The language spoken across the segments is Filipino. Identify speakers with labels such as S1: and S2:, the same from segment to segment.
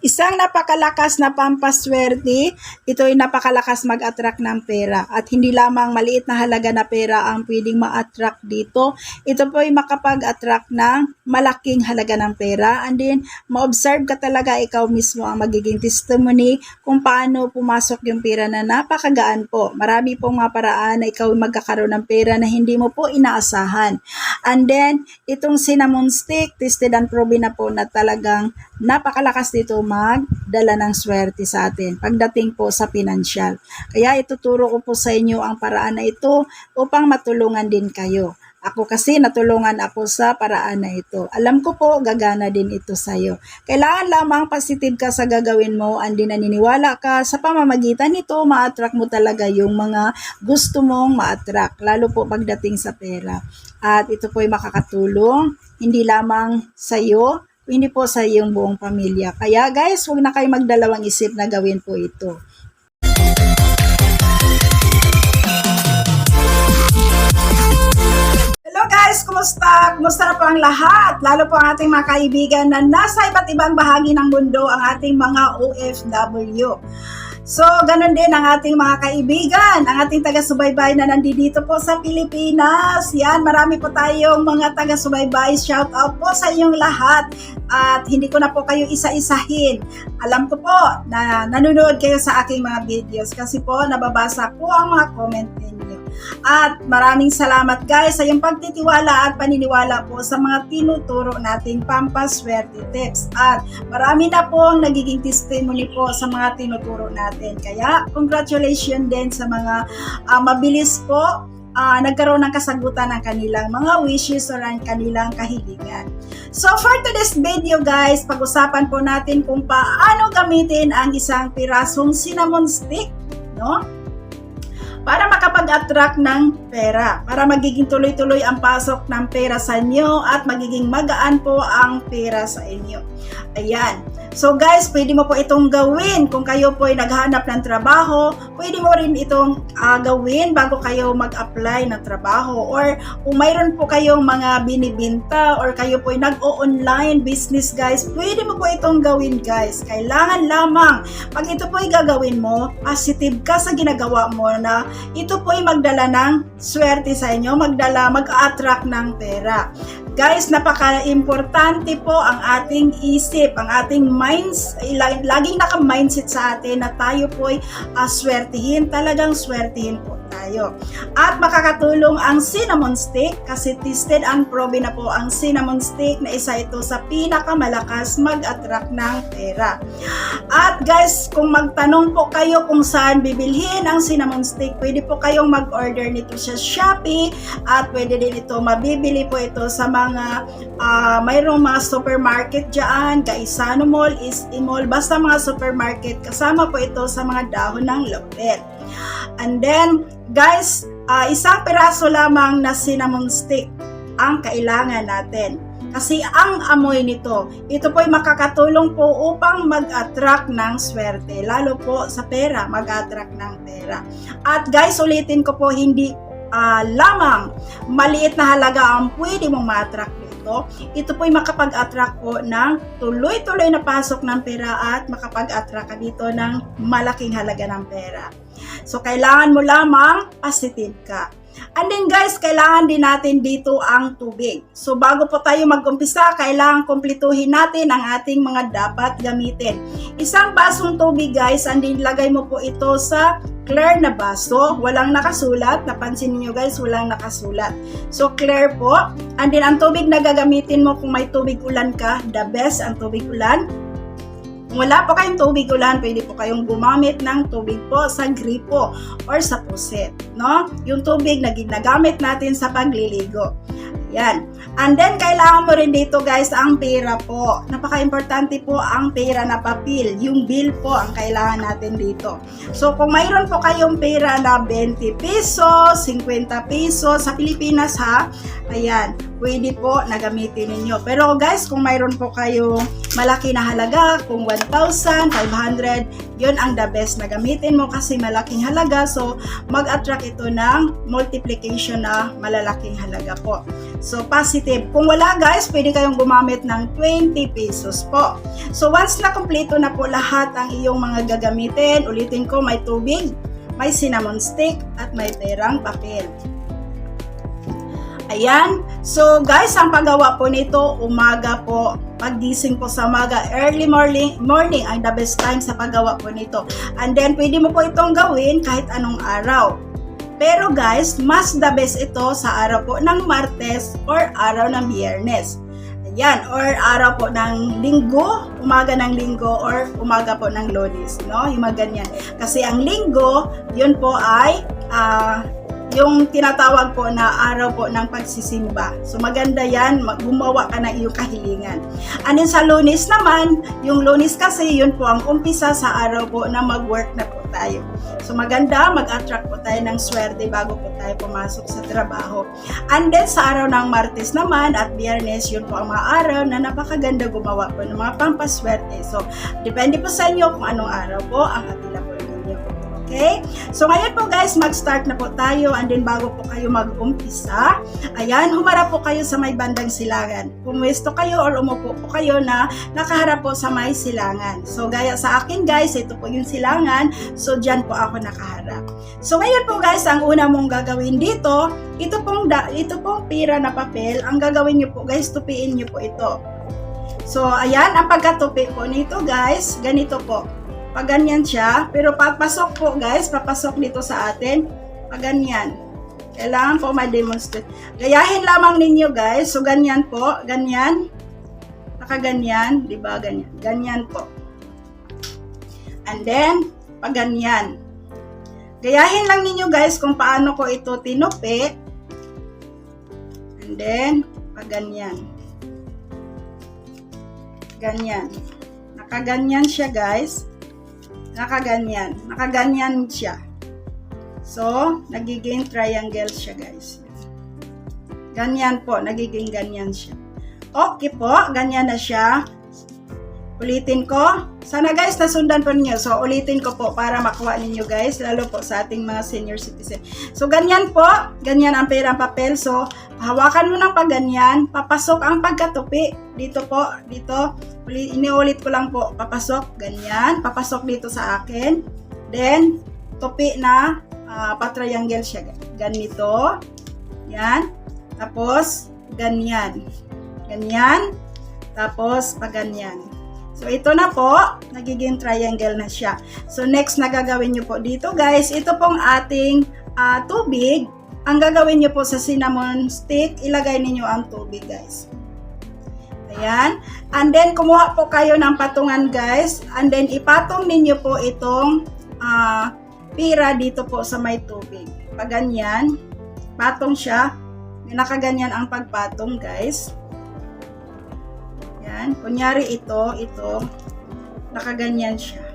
S1: Isang napakalakas na pampaswerte, ito ay napakalakas mag-attract ng pera. At hindi lamang maliit na halaga na pera ang pwedeng ma-attract dito. Ito po ay makapag-attract ng malaking halaga ng pera. And then, ma-observe ka talaga ikaw mismo ang magiging testimony kung paano pumasok yung pera na napakagaan po. Marami pong mga paraan na ikaw magkakaroon ng pera na hindi mo po inaasahan. And then, itong cinnamon stick, tested and proven na po na talagang napakalakas dito magdala ng swerte sa atin pagdating po sa pinansyal. Kaya ituturo ko po sa inyo ang paraan na ito upang matulungan din kayo. Ako kasi natulungan ako sa paraan na ito. Alam ko po, gagana din ito sa iyo. Kailangan lamang positive ka sa gagawin mo and naniniwala ka sa pamamagitan nito, ma-attract mo talaga yung mga gusto mong ma-attract, lalo po pagdating sa pera. At ito po ay makakatulong, hindi lamang sa iyo, hindi po sa iyong buong pamilya. Kaya guys, huwag na kayo magdalawang isip na gawin po ito. Hello guys, kumusta? Kumusta na po ang lahat? Lalo po ang ating mga kaibigan na nasa iba't ibang bahagi ng mundo, ang ating mga OFW. So, ganun din ang ating mga kaibigan, ang ating taga-subaybay na nandito po sa Pilipinas. Yan, marami po tayong mga taga-subaybay. Shout out po sa inyong lahat. At hindi ko na po kayo isa-isahin. Alam ko po na nanonood kayo sa aking mga videos kasi po nababasa ko ang mga comment ninyo. At maraming salamat guys sa iyong pagtitiwala at paniniwala po sa mga tinuturo nating pampaswerte tips. At marami na po ang nagiging testimony po sa mga tinuturo natin. Kaya congratulations din sa mga ah, mabilis po ah, nagkaroon ng kasagutan ng kanilang mga wishes or ang kanilang kahilingan. So for today's video guys, pag-usapan po natin kung paano gamitin ang isang pirasong cinnamon stick, no? Para makapag-attract ng pera, para magiging tuloy-tuloy ang pasok ng pera sa inyo at magiging magaan po ang pera sa inyo. Ayan. So guys, pwede mo po itong gawin kung kayo po ay naghahanap ng trabaho, pwede mo rin itong ah, gawin bago kayo mag-apply ng trabaho or kung mayroon po kayong mga binibinta or kayo po ay nag-o-online business guys, pwede mo po itong gawin guys. Kailangan lamang pag ito po ay gagawin mo, positive ka sa ginagawa mo na ito po ay magdala ng swerte sa inyo, magdala, mag-attract ng pera. Guys, napaka-importante po ang ating isip, ang ating minds, lag- laging naka-mindset sa atin na tayo po ay uh, swertihin, talagang swertihin po tayo. At makakatulong ang cinnamon stick kasi tested and proven na po ang cinnamon stick na isa ito sa pinakamalakas mag-attract ng pera. At guys, kung magtanong po kayo kung saan bibilhin ang cinnamon stick, pwede po kayong mag-order nito sa Shopee at pwede din ito mabibili po ito sa mga ah, mayroong mga supermarket dyan, Gaisano Mall, East Mall, basta mga supermarket, kasama po ito sa mga dahon ng laurel. And then, guys, ah, isang piraso lamang na cinnamon stick ang kailangan natin. Kasi ang amoy nito, ito po ay makakatulong po upang mag-attract ng swerte. Lalo po sa pera, mag-attract ng pera. At guys, ulitin ko po, hindi ah, lamang maliit na halaga ang pwede mong ma-attract Ito po ay makapag-attract po ng tuloy-tuloy na pasok ng pera at makapag-attract ka dito ng malaking halaga ng pera. So, kailangan mo lamang positive ka. And then guys, kailangan din natin dito ang tubig. So bago po tayo mag-umpisa, kailangan kumpletuhin natin ang ating mga dapat gamitin. Isang basong tubig guys, and then lagay mo po ito sa clear na baso. Walang nakasulat. Napansin niyo guys, walang nakasulat. So clear po. And then ang tubig na gagamitin mo kung may tubig ulan ka, the best ang tubig ulan. Kung wala po kayong tubig ulan, pwede po kayong gumamit ng tubig po sa gripo or sa puset, no? Yung tubig na ginagamit natin sa pagliligo. Yan. And then, kailangan mo rin dito guys ang pera po. Napaka-importante po ang pera na papel. Yung bill po ang kailangan natin dito. So, kung mayroon po kayong pera na 20 pesos, 50 pesos sa Pilipinas ha, ayan, pwede po na gamitin ninyo. Pero guys, kung mayroon po kayong malaki na halaga, kung 1,000, 500, yun ang the best na gamitin mo kasi malaking halaga. So, mag-attract ito ng multiplication na malalaking halaga po. So, positive. Kung wala guys, pwede kayong gumamit ng 20 pesos po. So, once na kumpleto na po lahat ang iyong mga gagamitin, ulitin ko, may tubig, may cinnamon stick, at may perang papel. Ayan. So, guys, ang paggawa po nito, umaga po, paggising po sa umaga, early morning, morning ang the best time sa paggawa po nito. And then, pwede mo po itong gawin kahit anong araw. Pero guys, mas the best ito sa araw po ng Martes or araw ng Biyernes. Ayan, or araw po ng linggo, umaga ng linggo, or umaga po ng lunes, no? Yung mga ganyan. Kasi ang linggo, yun po ay ah, yung tinatawag po na araw po ng pagsisimba. So maganda yan, gumawa ka ng iyong kahilingan. And sa lunes naman, yung lunes kasi yun po ang umpisa sa araw po na mag-work na po tayo. So maganda, mag-attract po tayo ng swerte bago po tayo pumasok sa trabaho. And then sa araw ng Martes naman at Biyernes, yun po ang mga araw na napakaganda gumawa po ng mga pampaswerte. So depende po sa inyo kung anong araw po ang ninyo. Okay? So ngayon po guys, mag-start na po tayo and then bago po kayo mag-umpisa, ayan, humarap po kayo sa may bandang silangan. Pumwesto kayo or umupo po kayo na nakaharap po sa may silangan. So gaya sa akin guys, ito po yung silangan, so dyan po ako nakaharap. So ngayon po guys, ang una mong gagawin dito, ito pong, da, ito pong pira na papel, ang gagawin nyo po guys, tupiin nyo po ito. So ayan, ang pagkatupi po nito guys, ganito po pag ganyan siya, pero papasok po guys, papasok dito sa atin, pag ganyan. Kailangan po ma-demonstrate. Gayahin lamang ninyo guys, so ganyan po, ganyan, nakaganyan, di ba ganyan, ganyan po. And then, pag ganyan. Gayahin lang ninyo guys kung paano ko ito tinupi. And then, pag ganyan. Ganyan. Nakaganyan siya guys nakaganyan. Nakaganyan siya. So, nagiging triangle siya, guys. Ganyan po, nagiging ganyan siya. Okay po, ganyan na siya. Ulitin ko. Sana guys, nasundan po ninyo. So, ulitin ko po para makuha ninyo guys, lalo po sa ating mga senior citizen. So, ganyan po. Ganyan ang perang papel. So, hawakan mo ng pagganyan. Papasok ang pagkatupi. Dito po, dito. Uli- Iniulit ko lang po. Papasok, ganyan. Papasok dito sa akin. Then, tupi na uh, patriangle siya. Ganito. Yan. Tapos, ganyan. Ganyan. Tapos, pag ganyan. So, ito na po, nagiging triangle na siya. So, next na gagawin nyo po dito, guys, ito pong ating ah, tubig. Ang gagawin nyo po sa cinnamon stick, ilagay ninyo ang tubig, guys. Ayan. And then, kumuha po kayo ng patungan, guys. And then, ipatong ninyo po itong ah, pira dito po sa may tubig. Pag ganyan, patong siya. Nakaganyan ang pagpatong, guys. Yan. Kunyari ito, ito, nakaganyan siya.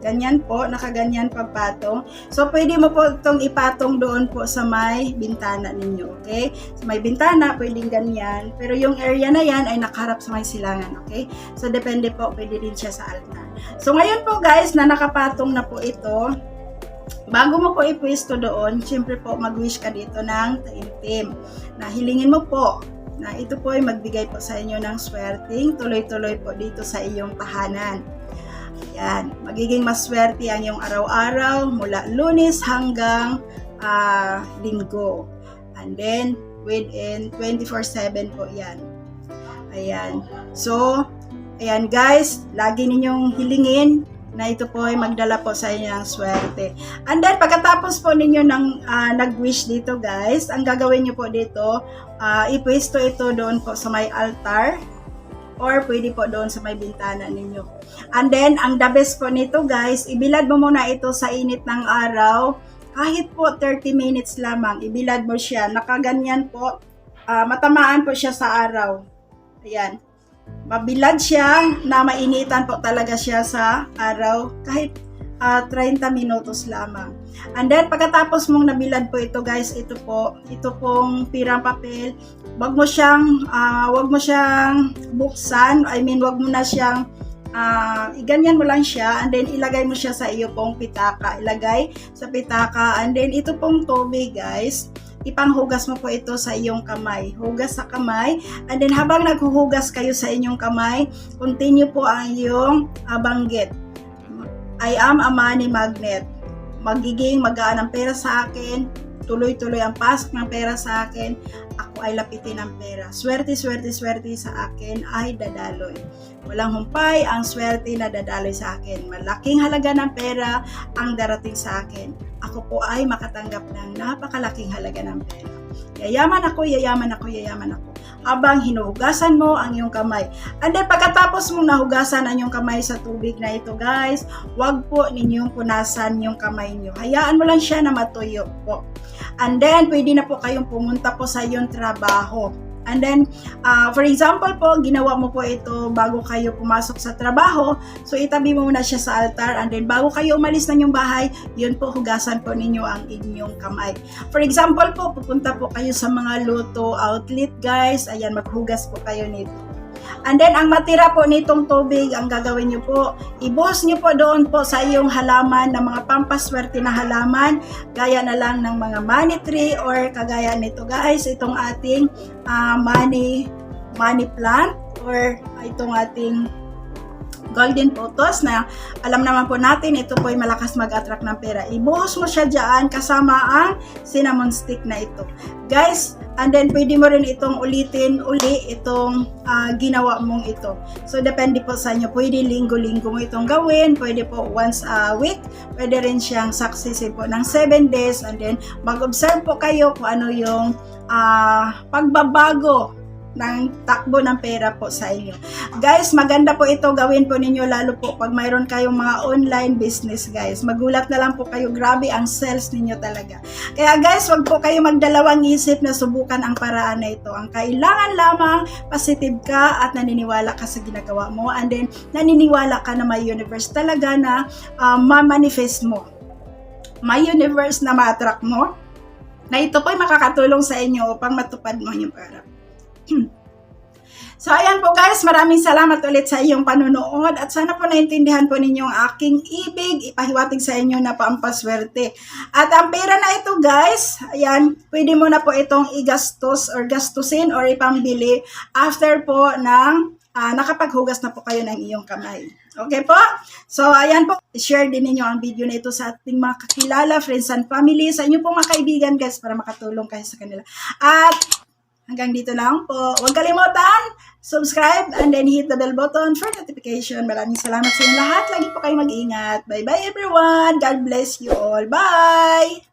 S1: Ganyan po, nakaganyan pagpatong. So, pwede mo po itong ipatong doon po sa may bintana ninyo, okay? Sa may bintana, pwedeng ganyan. Pero yung area na yan ay nakaharap sa may silangan, okay? So, depende po, pwede din siya sa altar. So, ngayon po guys, na nakapatong na po ito, bago mo po ipwesto doon, syempre po mag-wish ka dito ng taimtim. Na hilingin mo po na ito po ay magbigay po sa inyo ng swerting tuloy-tuloy po dito sa iyong tahanan. Yan, magiging maswerte ang iyong araw-araw mula lunes hanggang ah, linggo. And then, within 24-7 po yan. Ayan. So, ayan guys, lagi ninyong hilingin na ito po ay magdala po sa inyo ng swerte. And then, pagkatapos po ninyo ng ah, nag-wish dito guys, ang gagawin nyo po dito, uh, ipwesto ito doon po sa may altar or pwede po doon sa may bintana ninyo. And then, ang the best po nito guys, ibilad mo muna ito sa init ng araw. Kahit po 30 minutes lamang, ibilad mo siya. Nakaganyan po, ah, matamaan po siya sa araw. Ayan. Mabilad siya na mainitan po talaga siya sa araw kahit ah, 30 minutos lamang. And then pagkatapos mong nabilad po ito guys, ito po, ito pong pirang papel, wag mo siyang ah, wag mo siyang buksan, I mean wag mo na siyang ah, iganyan mo lang siya and then ilagay mo siya sa iyo pong pitaka. Ilagay sa pitaka and then ito pong tubig guys. ipanghugas mo po ito sa iyong kamay. Hugas sa kamay. And then habang naghuhugas kayo sa inyong kamay, continue po ang iyong banggit. I am a money magnet. Magiging magaan ang pera sa akin. Tuloy-tuloy ang pasok ng pera sa akin. Ako ay lapitin ng pera. Swerte, swerte, swerte sa akin ay dadaloy. Walang humpay ang swerte na dadaloy sa akin. Malaking halaga ng pera ang darating sa akin. Ako po ay makatanggap ng napakalaking halaga ng pera. Yayaman ako, yayaman ako, yayaman ako. Habang hinuhugasan mo ang iyong kamay. And then pagkatapos mong nahugasan ang iyong kamay sa tubig na ito guys, wag po ninyong punasan yung kamay niyo. Hayaan mo lang siya na matuyo po. And then, pwede na po kayong pumunta po sa iyong trabaho. And then, ah, for example po, ginawa mo po ito bago kayo pumasok sa trabaho. So, itabi mo muna siya sa altar. And then, bago kayo umalis ng inyong bahay, yun po, hugasan po ninyo ang inyong kamay. For example po, pupunta po kayo sa mga luto outlet, guys. Ayan, maghugas po kayo nito. And then, ang matira po nitong tubig, ang gagawin nyo po, ibuhos nyo po doon po sa iyong halaman ng mga pampaswerte na halaman, gaya na lang ng mga money tree or kagaya nito guys, itong ating ah, money, money plant or itong ating golden photos na alam naman po natin ito po ay malakas mag-attract ng pera. Ibuhos mo siya dyan kasama ang cinnamon stick na ito. Guys, and then pwede mo rin itong ulitin uli itong ah, ginawa mong ito. So depende po sa inyo. Pwede linggo-linggo mo itong gawin. Pwede po once a week. Pwede rin siyang successive po ng 7 days and then mag-observe po kayo kung ano yung ah, pagbabago ng takbo ng pera po sa inyo. Guys, maganda po ito gawin po ninyo lalo po pag mayroon kayong mga online business guys. Magulat na lang po kayo, grabe ang sales ninyo talaga. Kaya guys, wag po kayo magdalawang isip na subukan ang paraan na ito. Ang kailangan lamang positive ka at naniniwala ka sa ginagawa mo and then naniniwala ka na may universe talaga na uh, ma-manifest mo. May universe na ma-attract mo na ito po ay makakatulong sa inyo upang matupad mo yung para. So ayan po guys, maraming salamat ulit sa iyong panonood at sana po naintindihan po ninyo ang aking ibig ipahiwatig sa inyo na pampaswerte. At ang pera na ito guys, ayan, pwede mo na po itong igastos or gastusin or ipambili after po ng ah, nakapaghugas na po kayo ng iyong kamay. Okay po? So, ayan po, share din ninyo ang video na ito sa ating mga kakilala, friends and family, sa inyo pong mga kaibigan guys para makatulong kayo sa kanila. At Hanggang dito lang po. Huwag kalimutan, subscribe and then hit the bell button for notification. Maraming salamat sa inyo lahat. Lagi po kayo mag-ingat. Bye-bye everyone. God bless you all. Bye!